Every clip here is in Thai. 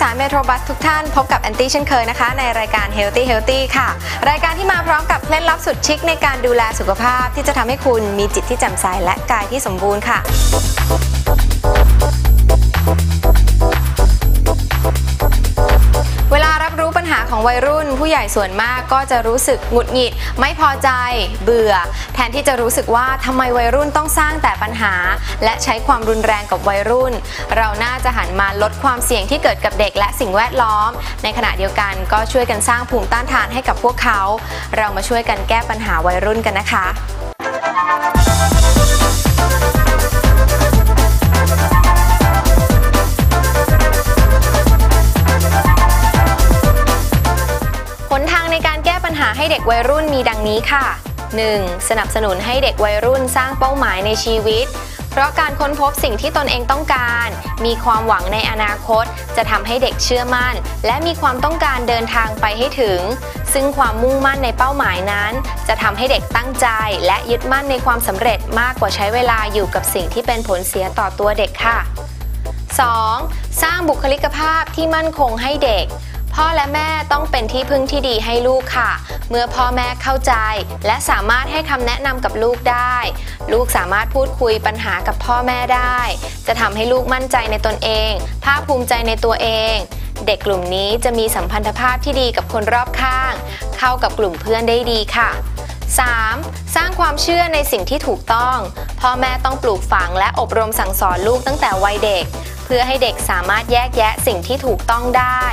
สารเมโทรบัสทุกท่านพบกับแอนตี้เช่นเคยนะคะ ในรายการ Healthy Healthy ค่ะ รายการที่มาพร้อมกับเคล็ดลับสุดชิคในการดูแลสุขภาพ ที่จะทำให้คุณมีจิตที่แจ่มใสและกายที่สมบูรณ์ค่ะเวลารับรู้ปัญหาของวัยรุ่น ผู้ใหญ่ส่วนมากก็จะรู้สึกหงุดหงิด ไม่พอใจ เบื่อ แทนที่จะรู้สึกว่าทำไมวัยรุ่นต้องสร้างแต่ปัญหา และใช้ความรุนแรงกับวัยรุ่น เราน่าจะหันมาลดความเสี่ยงที่เกิดกับเด็กและสิ่งแวดล้อม ในขณะเดียวกันก็ช่วยกันสร้างภูมิต้านทานให้กับพวกเขา เรามาช่วยกันแก้ปัญหาวัยรุ่นกันนะคะ การแก้ปัญหาให้เด็กวัยรุ่นมีดังนี้ค่ะ 1. สนับสนุนให้เด็กวัยรุ่นสร้างเป้าหมายในชีวิต เพราะการค้นพบสิ่งที่ตนเองต้องการ มีความหวังในอนาคต จะทำให้เด็กเชื่อมั่น และมีความต้องการเดินทางไปให้ถึง ซึ่งความมุ่งมั่นในเป้าหมายนั้น จะทำให้เด็กตั้งใจ และยึดมั่นในความสำเร็จมากกว่าใช้เวลาอยู่กับสิ่งที่เป็นผลเสียต่อตัวเด็กค่ะ 2. สร้างบุคลิกภาพที่มั่นคงให้เด็ก พ่อและแม่ต้องเป็นที่พึ่งที่ดีให้ลูกค่ะ เมื่อพ่อแม่เข้าใจ และสามารถให้คำแนะนำกับลูกได้ ลูกสามารถพูดคุยปัญหากับพ่อแม่ได้ จะทำให้ลูกมั่นใจในตนเอง ภาคภูมิใจในตัวเอง เด็กกลุ่มนี้จะมีสัมพันธภาพที่ดีกับคนรอบข้าง เข้ากับกลุ่มเพื่อนได้ดีค่ะ 3. สร้างความเชื่อในสิ่งที่ถูกต้อง พ่อแม่ต้องปลูกฝังและอบรมสั่งสอนลูกตั้งแต่วัยเด็ก เพื่อให้เด็กสามารถแยกแยะสิ่งที่ถูกต้องได้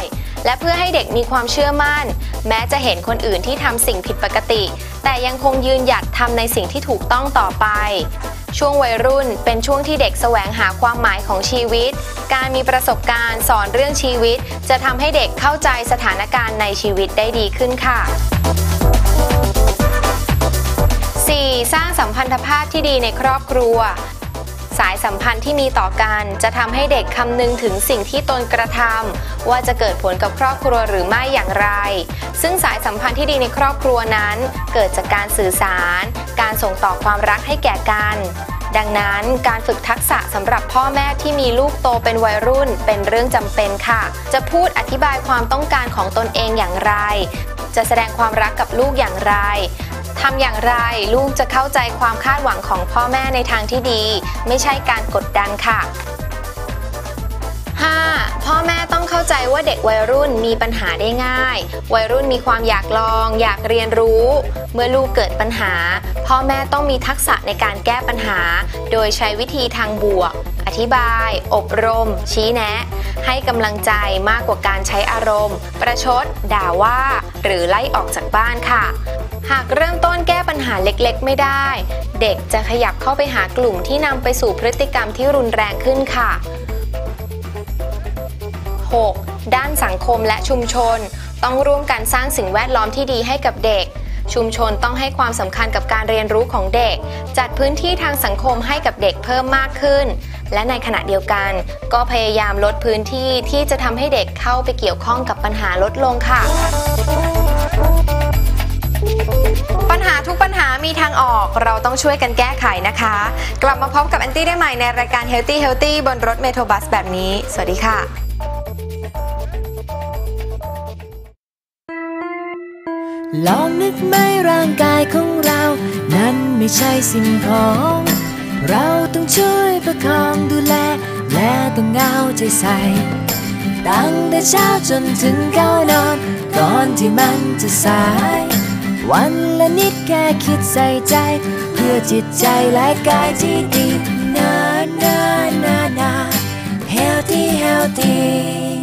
และเพื่อให้เด็กมีความเชื่อมั่น แม้จะเห็นคนอื่นที่ทำสิ่งผิดปกติ แต่ยังคงยืนหยัดทำในสิ่งที่ถูกต้องต่อไป ช่วงวัยรุ่นเป็นช่วงที่เด็กแสวงหาความหมายของชีวิต การมีประสบการณ์สอนเรื่องชีวิต จะทำให้เด็กเข้าใจสถานการณ์ในชีวิตได้ดีขึ้นค่ะ 4. สร้างสัมพันธภาพที่ดีในครอบครัว สายสัมพันธ์ที่มีต่อกัน จะทำให้เด็กคำนึงถึงสิ่งที่ตนกระทำว่าจะเกิดผลกับครอบครัวหรือไม่อย่างไร ซึ่งสายสัมพันธ์ที่ดีในครอบครัวนั้น เกิดจากการสื่อสาร การส่งต่อความรักให้แก่กันดังนั้นการฝึกทักษะสำหรับพ่อแม่ที่มีลูกโตเป็นวัยรุ่นเป็นเรื่องจำเป็นค่ะ จะพูดอธิบายความต้องการของตนเองอย่างไร จะแสดงความรักกับลูกอย่างไร ทำอย่างไรลูกจะเข้าใจความคาดหวังของพ่อแม่ในทางที่ดี ไม่ใช่การกดดันค่ะ 5. พ่อแม่ต้องเข้าใจว่าเด็กวัยรุ่นมีปัญหาได้ง่าย วัยรุ่นมีความอยากลอง อยากเรียนรู้ เมื่อลูกเกิดปัญหา พ่อแม่ต้องมีทักษะในการแก้ปัญหา โดยใช้วิธีทางบวก อธิบาย อบรม ชี้แนะ ให้กำลังใจมากกว่าการใช้อารมณ์ ประชด ด่าว่า หรือไล่ออกจากบ้านค่ะ หากเริ่มต้นแก้ปัญหาเล็กๆ ไม่ได้ เด็กจะขยับเข้าไปหากลุ่มที่นำไปสู่พฤติกรรมที่รุนแรงขึ้นค่ะ 6. ด้านสังคมและชุมชน ต้องร่วมกันสร้างสิ่งแวดล้อมที่ดีให้กับเด็ก ชุมชนต้องให้ความสำคัญกับการเรียนรู้ของเด็ก จัดพื้นที่ทางสังคมให้กับเด็กเพิ่มมากขึ้น และในขณะเดียวกัน ก็พยายามลดพื้นที่ที่จะทำให้เด็กเข้าไปเกี่ยวข้องกับปัญหาลดลงค่ะ ปัญหาทุกปัญหามีทางออกเราต้องช่วยกันแก้ไขนะคะ กลับมาพบกับแอนตี้ได้ใหม่ในรายการ Healthy Healthy บนรถเมโทรบัสแบบนี้ สวัสดีค่ะ ลองนึกไหมร่างกายของเรา นั้นไม่ใช่สิ่งของ เราต้องช่วยประคองดูแล และต้องเอาใจใส่ ตั้งแต่เช้าจนถึงเข้านอน ก่อนที่มันจะสาย วันละนิดแค่คิดใส่ใจ เพื่อจิตใจและกายที่ดี นานานานา healthy healthy